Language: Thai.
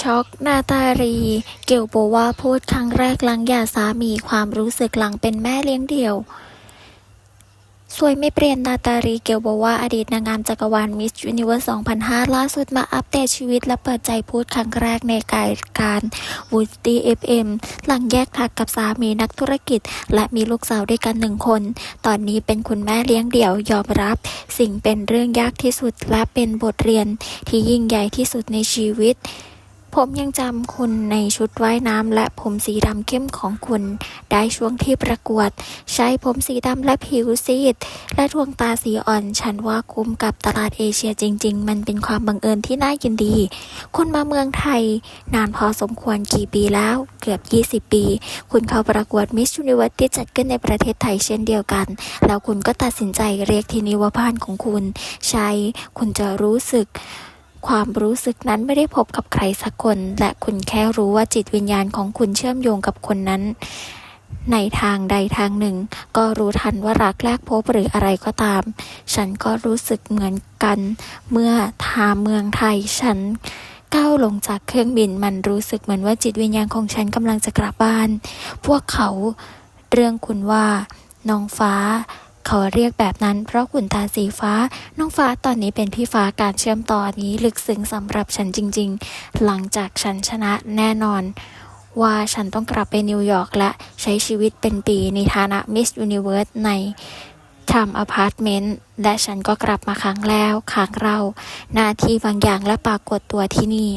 ช็อกนาตาลีเกลโบว่าพูดครั้งแรกหลังหย่าสามีความรู้สึกหลังเป็นแม่เลี้ยงเดี่ยว สวยไม่เปลี่ยนนาตาลีเกลโบว่าอดีตนางงามจักรวาลมิส s u นิเว r ร์ส 2005 ล่าสุดมาอัปเดตชีวิตและเปิดใจพูดครั้งแรกในรายการวูดดี้เอฟเอ็มหลังแยกทางกับสามีนักธุรกิจ และมีลูกสาวด้วยกันหนึ่งคน ตอนนี้เป็นคุณแม่เลี้ยงเดี่ยวยอมรับ สิ่งเป็นเรื่องยากที่สุดและเป็นบทเรียนที่ยิ่งใหญ่ที่สุดในชีวิต ผมยังจำคุณในชุดว่ายน้ำและผมสีดำเข้มของคุณ ได้ช่วงที่ประกวด ใช้ผมสีดำและผิวซีด และดวงตาสีอ่อน ฉันว่าคุ้มกับตลาดเอเชียจริง ๆ มันเป็นความบังเอิญที่น่ายินดี คุณมาเมืองไทย นานพอสมควรกี่ปีแล้ว เกือบ 20 ปี คุณเข้าประกวดมิส s u นิเว r ร์ที่จัดขึ้นในประเทศไทยเช่นเดียวกัน แล้วคุณก็ตัดสินใจเรียกที่นี่ว่าบ้านของคุณ ใช่ คุณจะรู้สึก ความรู้สึกนั้นไม่ได้พบกับใครสักคน และคุณแค่รู้ว่าจิตวิญญาณของคุณเชื่อมโยงกับคนนั้น ในทางใดทางหนึ่ง ก็รู้ทันว่ารักแรกพบหรืออะไรก็ตาม ฉันก็รู้สึกเหมือนกัน เมื่อทาเมืองไทยฉันก้าวลงจากเครื่องบินมันรู้สึกเหมือนว่าจิตวิญญาณของฉันกำลังจะกลับบ้าน พวกเขาเรื่องคุณว่า น้องฟ้า เขาเรียกแบบนั้นเพราะขุนตาสีฟ้า น้องฟ้าตอนนี้เป็นพี่ฟ้าการเชื่อมต่อนี้ลึกซึ้งสำหรับฉันจริง ๆ หลังจากฉันชนะแน่นอน ว่าฉันต้องกลับไปนิวยอร์กและใช้ชีวิตเป็นปีในฐานะมิส s u นิเวิร์สในทำอพาร์ตเมนต์และฉันก็กลับมาครั้งแล้วครั้งเราหน้าที่บางอย่างและปรากฏตัวที่นี่